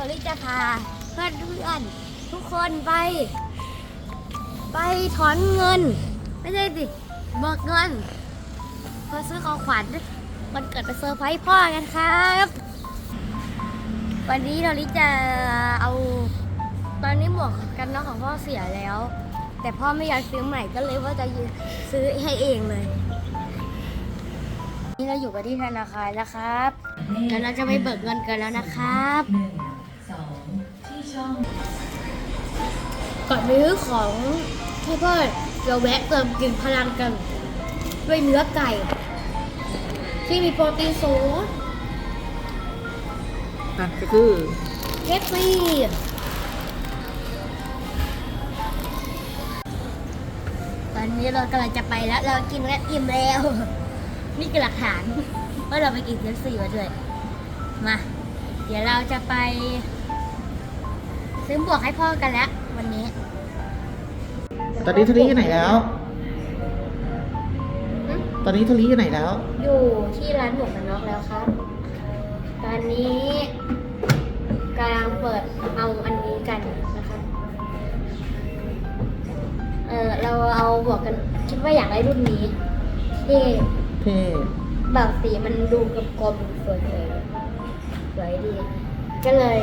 อริจะพาเพื่อนเพื่อนทุกคนไป ไปถอนเงิน ไม่ใช่สิเบิกเงินเพื่อซื้อของขวัญวันเกิดไปเซอร์ไพรส์พ่อกันครับ วันนี้เราลิจะเอาตอนนี้หมวกกันน็อกของพ่อเสียแล้ว แต่พ่อไม่อยากซื้อใหม่ก็เลยว่าจะซื้อให้เองเลยนี่เราอยู่กันที่ธนาคารแล้วครับเดี๋ยวเราจะไปเบิกเงินกันแล้วนะครับ ที่ช่องก่อนมื้อของที่เพื่อนเราแวะเติมกลิ่นพลังกัน ด้วยเนื้อไก่ ที่มีโปรตีนสูงนั่นก็คือเคฟซีตอนนี้เรากำลังจะไปแล้วเรากินแล้วอิ่มแล้ว นี่คือหลักฐานว่าเราไปกินเคฟซีมาด้วย มา เดี๋ยวเราจะไป ซื้อหมวกให้พ่อกันแล้ว วันนี้ ตอนนี้ทลีอยู่ไหนแล้ว ตอนนี้ทลีอยู่ไหนแล้ว อยู่ที่ร้านหมวกกันน็อกแล้วครับ ตอนนี้กำลังเปิดเอาอันนี้กันนะครับเออเราเอาหมวกกันคิดว่าอยากได้รุ่นนี้ที่เท่แบบสีมันดูกลมๆสวยๆสวยดี ก็เลย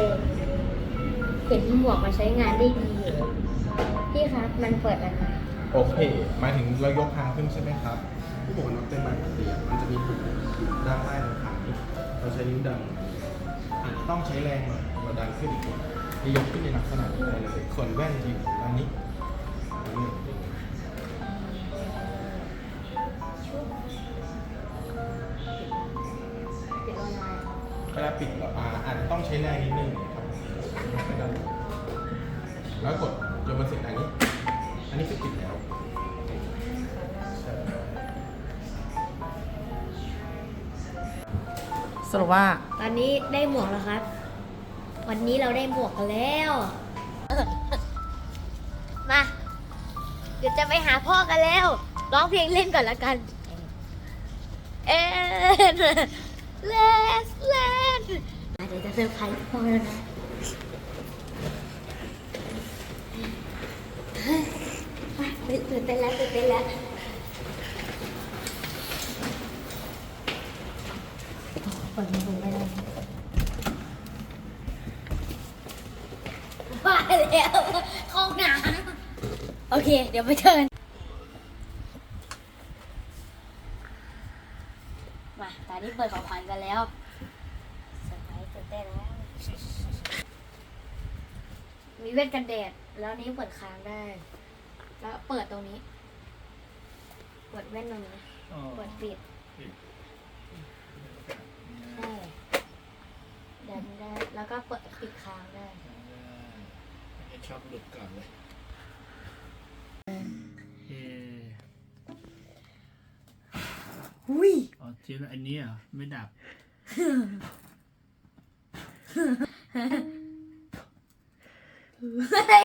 เห็นหมวกมาใช้งานได้ดีอยู่พี่ครับมันเปิดอะไรโอเคหมายถึงเรายกคางขึ้นใช่ไหมครับผู้บอกว่าน้องเป็นไม้ปกติอะมันจะมีปุ่มอยู่ด้านใต้ตรงขานี้เราใช้นิ้วดันอาจจะต้องใช้แรงหน่อยเราดันขึ้นอีกนิ้ยกขึ้นในลักษณะนี้ได้เลยส่วนแว่นจริงอันนี้อันนี้เวลาปิดเราอ่าอาจจะต้องใช้แรงนิดนึง แล้วกดจนมันเสร็จอันนี้ อันนี้คือปิดแล้วใช่สรุปว่าตอนนี้ได้หมวกแล้วครับ วันนี้เราได้หมวกกันแล้ว มา เดี๋ยวจะไปหาพ่อกันแล้ว ร้องเพลงเล่นก่อนละกัน เอ็นเลสเลนเดี๋ยวจะเซอร์ไพรส์พ่อแล้วนะ ไปตื่นเต้นแล้วตื่นเต้นแล้วเปิดประตูไม่ได้ว่าแล้วห้องน้ำโอเค เดี๋ยวไปเชิญมาตอนนี้เปิดของขวัญกันแล้วเซอร์ไพรส์ตื่นเต้นแล้ว มีเวทกันแดด แล้วนี้เปิดค้างได้ แล้วเปิดตรงนี้ เปิดแว่นตรงนี้เปิดปิดใช่ดันได้ แล้วก็เปิดปิดค้างได้ให้ชอบหลุดก่อนเลยเออหุยอ๋อเจ๊อันนี้เหรอไม่ดับ